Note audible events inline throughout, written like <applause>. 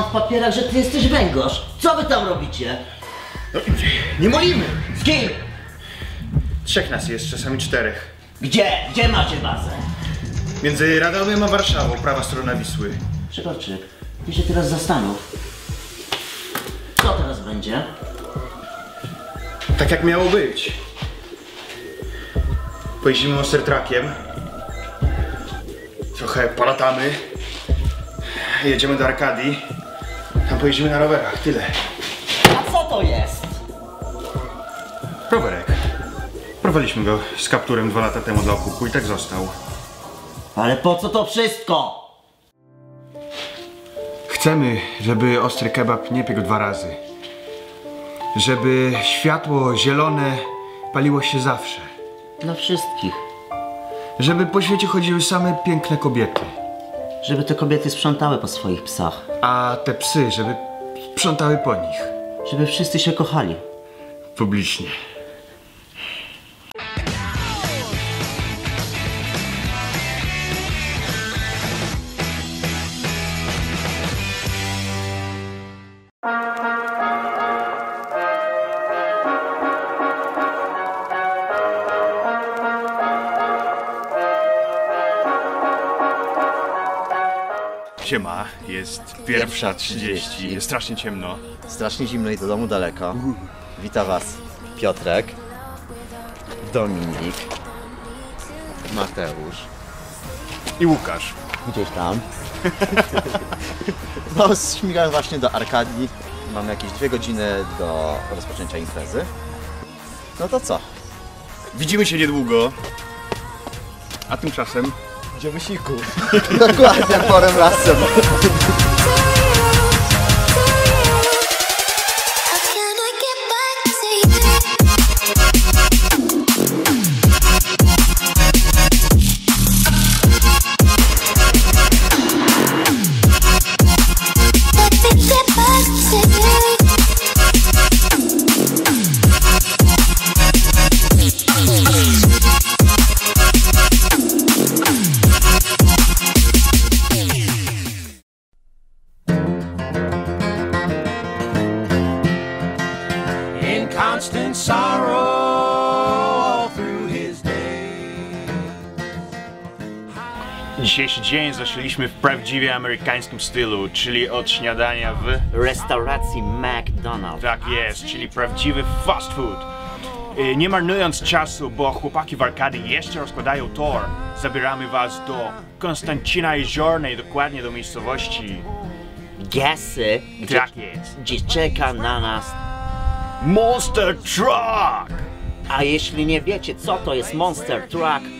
mam w papierach, że ty jesteś węgorz. Co wy tam robicie? No, nie molimy. Z kim? Trzech nas jest, czasami czterech. Gdzie? Gdzie macie bazę? Między Radomiem a Warszawą, prawa strona Wisły. Grzegorczyk, ty się teraz zastanów. Co teraz będzie? Tak jak miało być. Pojeździmy Monstertrakiem. Trochę polatamy. Jedziemy do Arkadii. Tam pojeździmy na rowerach, tyle. A co to jest? Rowerek. Prowadziliśmy go z kapturem dwa lata temu do okupu i tak został. Ale po co to wszystko? Chcemy, żeby ostry kebab nie piekł dwa razy. Żeby światło zielone paliło się zawsze. Dla wszystkich. Żeby po świecie chodziły same piękne kobiety. Żeby te kobiety sprzątały po swoich psach. A te psy, żeby sprzątały po nich. Żeby wszyscy się kochali. Publicznie. Siema, jest pierwsza 30, jest strasznie ciemno. Strasznie zimno i do domu daleko. Wita was Piotrek, Dominik, Mateusz, I Łukasz. gdzieś tam. <laughs> No, śmigamy właśnie do Arkadii. Mamy jakieś dwie godziny do rozpoczęcia imprezy. No to co? Widzimy się niedługo. A tymczasem Gdzie wysiłku? Dokładnie, porem razem. Zaczęliśmy w prawdziwie amerykańskim stylu, czyli od śniadania w... Restauracji McDonald's. Tak jest, czyli prawdziwy fast food. Y, Nie marnując czasu, bo chłopaki w Arkadii jeszcze rozkładają tor, zabieramy was do Konstancina Jeziornej, dokładnie do miejscowości. Gdzie, Tak jest. gdzie czeka na nas. Monster Truck! A jeśli nie wiecie, co to jest Monster Truck,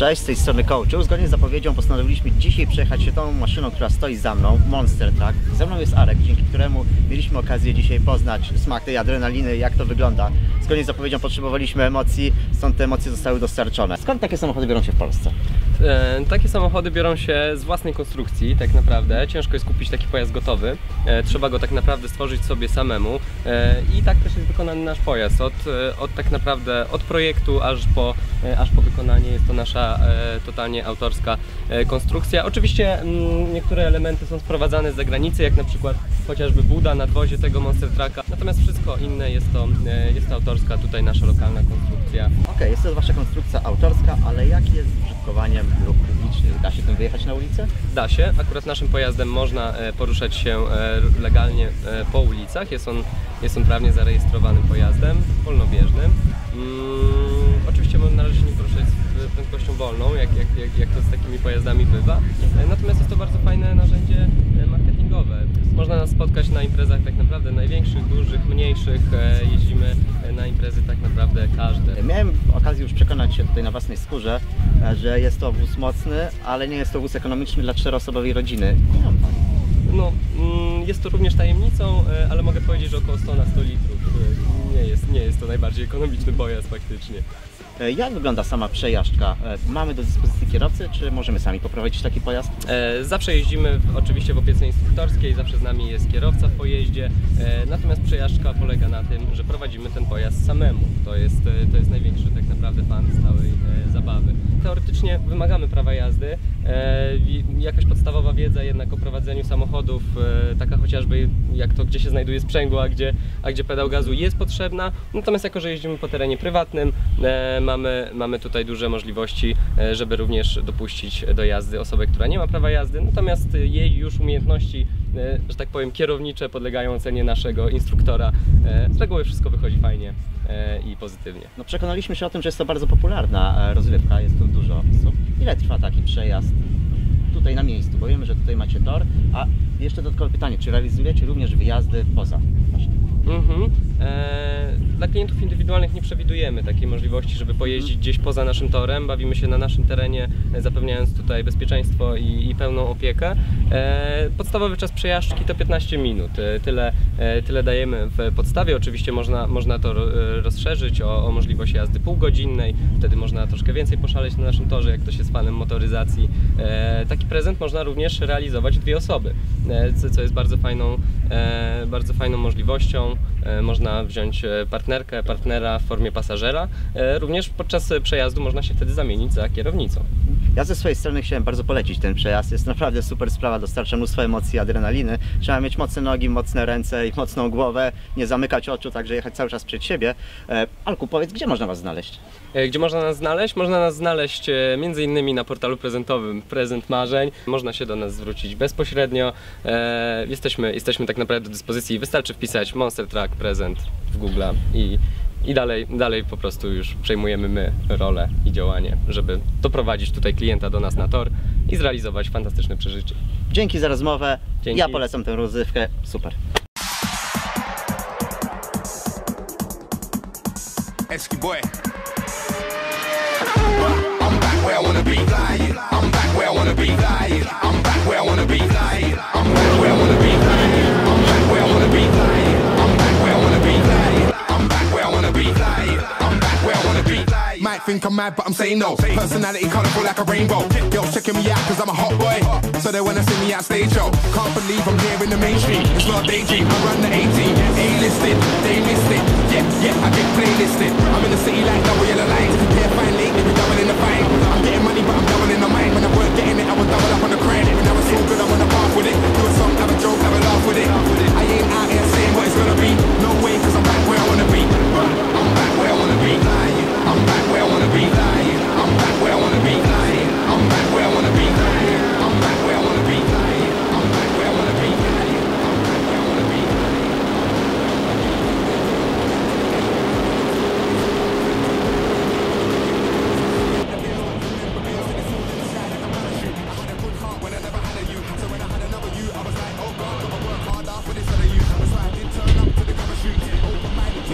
Cześć, z tej strony Coachu. Zgodnie z zapowiedzią postanowiliśmy dzisiaj przejechać się tą maszyną, która stoi za mną, Monster Truck. Ze mną jest Arek, dzięki któremu mieliśmy okazję dzisiaj poznać smak tej adrenaliny, jak to wygląda. Zgodnie z zapowiedzią potrzebowaliśmy emocji, stąd te emocje zostały dostarczone. Skąd takie samochody biorą się w Polsce? E, Takie samochody biorą się z własnej konstrukcji, tak naprawdę. Ciężko jest kupić taki pojazd gotowy. E, Trzeba go tak naprawdę stworzyć sobie samemu. E, I tak też jest wykonany nasz pojazd. Od, od tak naprawdę od projektu aż po, aż po wykonanie jest to nasza totalnie autorska konstrukcja. Oczywiście mm, niektóre elementy są sprowadzane z zagranicy, jak na przykład chociażby Buda, nadwozie tego Monster Trucka, natomiast wszystko inne jest to, jest to autorska tutaj nasza lokalna konstrukcja. Okej, jest to wasza konstrukcja autorska, ale jak jest z użytkowaniem dróg publicznych? Da się tym wyjechać na ulicę? Da się, akurat naszym pojazdem można e, poruszać się e, legalnie e, po ulicach, jest on, jest on prawnie zarejestrowanym pojazdem, wolnobieżnym. Mm, oczywiście należy się nim poruszać z prędkością wolną, jak, jak, jak, jak to z takimi pojazdami bywa, natomiast jest to bardzo fajne narzędzie marketingowe. Można nas spotkać na imprezach tak naprawdę największych, dużych, mniejszych, e, jeździmy e, na imprezy tak naprawdę każde. Miałem okazję już przekonać się tutaj na własnej skórze, e, że jest to wóz mocny, ale nie jest to wóz ekonomiczny dla czteroosobowej rodziny. No, mm, jest to również tajemnicą, ale mogę powiedzieć, że około 100 na 100 litrów. Nie jest, nie jest to najbardziej ekonomiczny pojazd faktycznie. E, Jak wygląda sama przejażdżka? E, Mamy do dyspozycji kierowcy, czy możemy sami poprowadzić taki pojazd? E, Zawsze jeździmy oczywiście w opiece instruktorskiej, zawsze z nami jest kierowca w pojeździe, natomiast przejażdżka polega na tym, że prowadzimy ten pojazd samemu. To jest, to jest największy tak naprawdę fan całej zabawy. Teoretycznie wymagamy prawa jazdy, jakaś podstawowa wiedza jednak o prowadzeniu samochodów, taka chociażby jak to, gdzie się znajduje sprzęgło, a gdzie, a gdzie pedał gazu jest potrzebna. Natomiast jako, że jeździmy po terenie prywatnym, mamy, mamy tutaj duże możliwości, e, żeby również dopuścić do jazdy osobę, która nie ma prawa jazdy, natomiast jej już umiejętności, e, że tak powiem, kierownicze podlegają ocenie naszego instruktora. E, Z reguły wszystko wychodzi fajnie e, i pozytywnie. No przekonaliśmy się o tym, że jest to bardzo popularna e, rozrywka, jest tu dużo osób. Ile trwa taki przejazd tutaj na miejscu? Bo wiemy, że tutaj macie tor, a jeszcze dodatkowe pytanie, czy realizujecie również wyjazdy poza? właśnie? Mhm. E, dla klientów indywidualnych nie przewidujemy takiej możliwości, żeby pojeździć gdzieś poza naszym torem. Bawimy się na naszym terenie, zapewniając tutaj bezpieczeństwo i, i pełną opiekę. E, podstawowy czas przejażdżki to 15 minut. E, tyle, e, tyle dajemy w podstawie. Oczywiście można, można to ro- rozszerzyć o, o możliwość jazdy półgodzinnej. Wtedy można troszkę więcej poszaleć na naszym torze, jak ktoś jest fanem motoryzacji. E, taki prezent można również realizować dwie osoby, e, co, jest bardzo fajną, bardzo fajną możliwością. E, Można wziąć e, partnerkę, partnera w formie pasażera. E, Również podczas e, przejazdu można się wtedy zamienić za kierownicą. Ja ze swojej strony chciałem bardzo polecić ten przejazd. Jest naprawdę super sprawa, dostarcza mnóstwo emocji, adrenaliny. Trzeba mieć mocne nogi, mocne ręce i mocną głowę, nie zamykać oczu, także jechać cały czas przed siebie. E, Alku, powiedz, gdzie można Was znaleźć? E, Gdzie można nas znaleźć? Można nas znaleźć e, między innymi na portalu prezentowym Prezent Marzeń. Można się do nas zwrócić bezpośrednio. E, Jesteśmy, jesteśmy tak naprawdę do dyspozycji. Wystarczy wpisać Monster Truck Prezent w Google i, i dalej, dalej po prostu już przejmujemy my rolę i działanie, żeby doprowadzić tutaj klienta do nas na tor i zrealizować fantastyczne przeżycie. Dzięki za rozmowę. Dzięki. Ja polecam tę rozrywkę. Super. Esky boy. I'm back where I wanna be. I'm back where I wanna be. I'm back where I wanna be. I'm back where I wanna be. Might think I'm mad, but I'm saying no. Personality colorful like a rainbow. Girls checking me out cause I'm a hot boy. So they wanna see me out stage show. Can't believe I'm here in the mainstream. It's not a daydream. I run the 18. A-listed, they missed it. Yeah, yeah, I get playlisted. I'm in the city like double yellow lines. If you can't find lately, we double in the fight. I'm getting money, but I'm doubling the mind. When I weren't getting it, I was double up on the credit. When I was so good, I'm on the path with it. Do a song, have a joke, have a laugh with it. I ain't out here saying what it's gonna be. No way, cause I'm back where I wanna be. I'm back where I wanna be. I'm back where I wanna be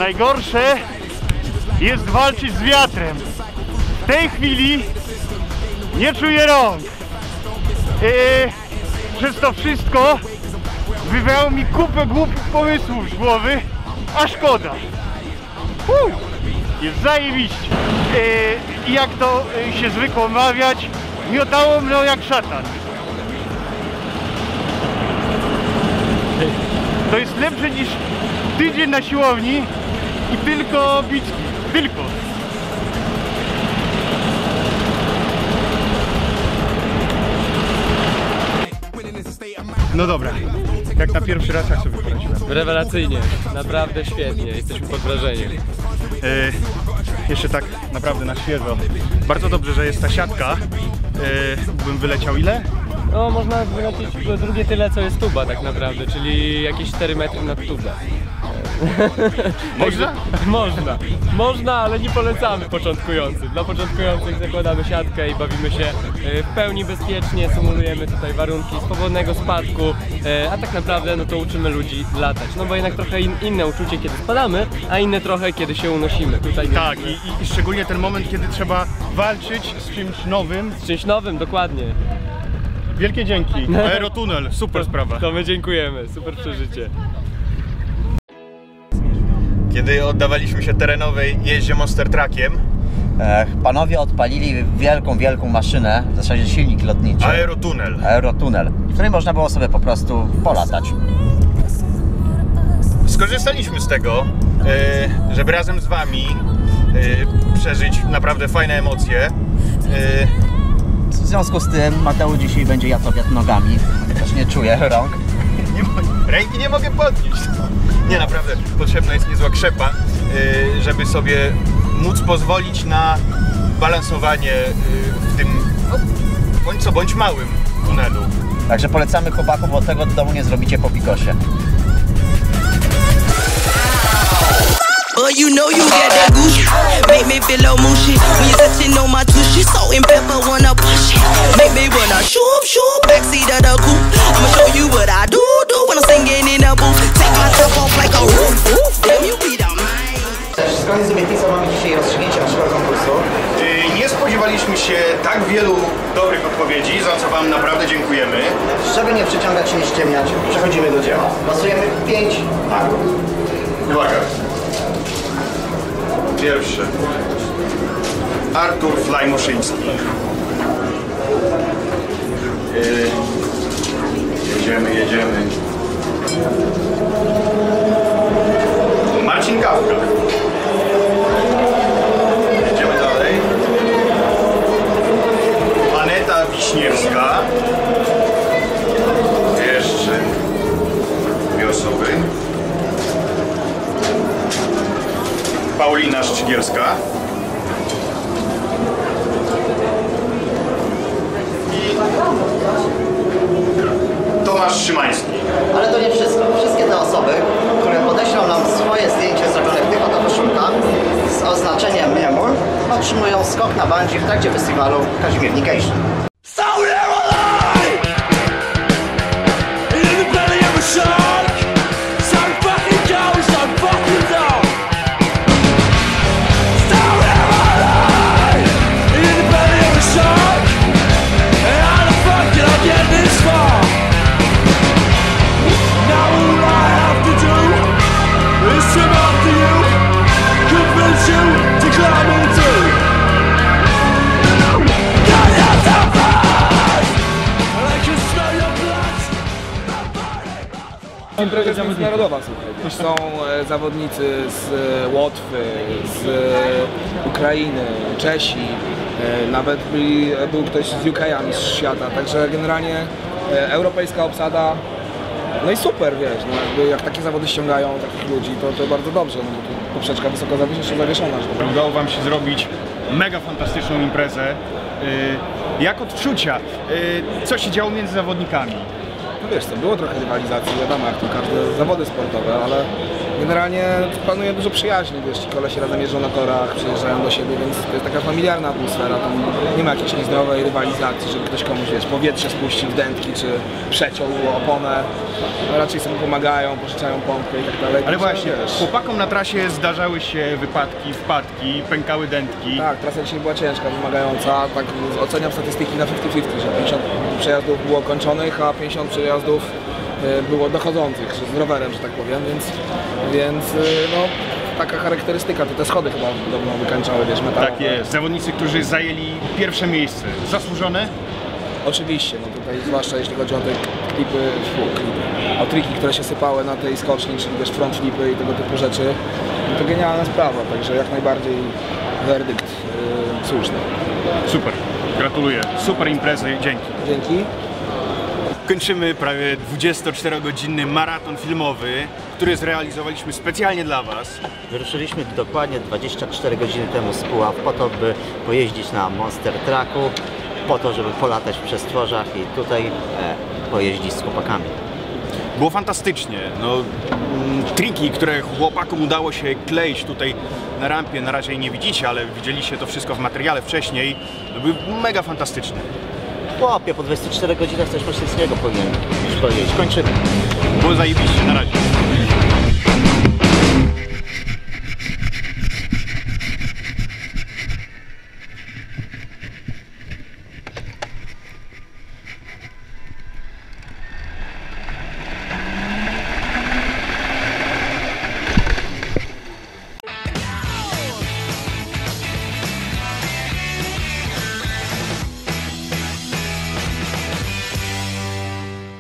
najgorsze jest walczyć z wiatrem. W tej chwili nie czuję rąk. Yy, przez to wszystko wywiało mi kupę głupich pomysłów z głowy, a szkoda. Uu, jest zajebiście. Yy, jak to yy, się zwykło mawiać, miotało mną jak szatan. To jest lepsze niż tydzień na siłowni i tylko biczki. Tylko. No dobra, jak na pierwszy raz jak sobie poradziłem. Rewelacyjnie, naprawdę świetnie, jesteśmy pod wrażeniem. E, jeszcze tak naprawdę na świeżo. Bardzo dobrze, że jest ta siatka. E, bym wyleciał ile? No można wylecieć drugie tyle co jest tuba tak naprawdę, czyli jakieś 4 metry nad tubę. <laughs> Można? Można, można, ale nie polecamy początkującym. Dla początkujących zakładamy siatkę i bawimy się e, w pełni bezpiecznie, symulujemy tutaj warunki swobodnego spadku, e, a tak naprawdę no to uczymy ludzi latać. No bo jednak trochę in, inne uczucie kiedy spadamy, a inne trochę kiedy się unosimy. Tutaj Tak, i, i, i szczególnie ten moment, kiedy trzeba walczyć z czymś nowym. z czymś nowym, dokładnie. Wielkie dzięki. <laughs> Aerotunel, super sprawa. To my dziękujemy, super przeżycie. Kiedy oddawaliśmy się terenowej jeździe Monster Truckiem, E, panowie odpalili wielką, wielką maszynę, w zasadzie silnik lotniczy, aerotunel. aerotunel, w którym można było sobie po prostu polatać. Skorzystaliśmy z tego, e, żeby razem z Wami e, przeżyć naprawdę fajne emocje. E, W związku z tym Mateusz dzisiaj będzie jatowiat nogami, też nie czuje rąk. nie, ręki nie mogę podnieść. Nie, naprawdę potrzebna jest niezła krzepa, e, żeby sobie móc pozwolić na balansowanie e, w tym, bądź co bądź małym tunelu. Także polecamy chłopaków, bo tego do domu nie zrobicie po pikosie. But you know you got that goose. Make me feel low motion. When you się tak wielu dobrych odpowiedzi, za co Wam naprawdę dziękujemy. Żeby nie przyciągać się, nie ściemniać, przechodzimy do dzieła. Losujemy 5 nagród. Uwaga. Pierwszy. Artur Flajmuszyński. Ale to nie wszystko. Wszystkie te osoby, które podeślą nam swoje zdjęcie zrobione w tych oto koszulkach z oznaczeniem Memur, otrzymują skok na bungee w trakcie festiwalu Kazimiernikation. So Impreza międzynarodowa, słuchaj. Są e, zawodnicy z e, Łotwy, z e, Ukrainy, Czesi, nawet byli, był ktoś z UK mistrz świata, także generalnie europejska obsada. No i super, wiesz, no jakby jak takie zawody ściągają takich ludzi, to, to bardzo dobrze, no bo tu poprzeczka wysoko zawiesz- zawieszona. Że tak. Udało Wam się zrobić mega fantastyczną imprezę. Yy, jak odczucia? Yy, co się działo między zawodnikami? No wiesz co, było trochę rywalizacji, wiadomo jak to każde zawody sportowe, ale generalnie panuje dużo przyjaźni, wiesz, ci kolesie razem jeżdżą na torach, przyjeżdżają do siebie, więc to jest taka familiarna atmosfera, tam nie ma jakiejś niezdrowej rywalizacji, żeby ktoś komuś, wiesz, powietrze spuścił w dętki, czy przeciął oponę, no, raczej sobie pomagają, pożyczają pompkę i tak dalej. Ale właśnie, wiesz, chłopakom na trasie zdarzały się wypadki, wpadki, pękały dętki. Tak, trasa dzisiaj była ciężka, wymagająca. Tak oceniam statystyki na 50-50, że 50 przejazdów było kończonych, a 50 przejazdów było dochodzących z rowerem, że tak powiem, więc, więc e, no, taka charakterystyka, te, te schody chyba podobno wykańczały, wiesz, metalowe. Tak jest, zawodnicy, którzy zajęli pierwsze miejsce. Zasłużone? Oczywiście, no tutaj zwłaszcza jeśli chodzi o te klipy, fu, klipy, o triki, które się sypały na tej skoczni, czyli wiesz, front flipy i tego typu rzeczy, no to genialna sprawa, także jak najbardziej werdykt yy, słuszny. Super, gratuluję. Super imprezy, dzięki. Dzięki. Kończymy prawie 24-godzinny maraton filmowy, który zrealizowaliśmy specjalnie dla Was. Wyruszyliśmy dokładnie 24 godziny temu z Puław po to, by pojeździć na Monster Trucku, po to, żeby polatać w przestworzach i tutaj e, pojeździć z chłopakami. Było fantastycznie. No, mm, triki, które chłopakom udało się kleić tutaj na rampie, na razie nie widzicie, ale widzieliście to wszystko w materiale wcześniej, no, były mega fantastyczne. Chłopie, po 24 godzinach coś maszynskiego powinien już powiedzieć. Kończymy. Było zajebiście, na razie.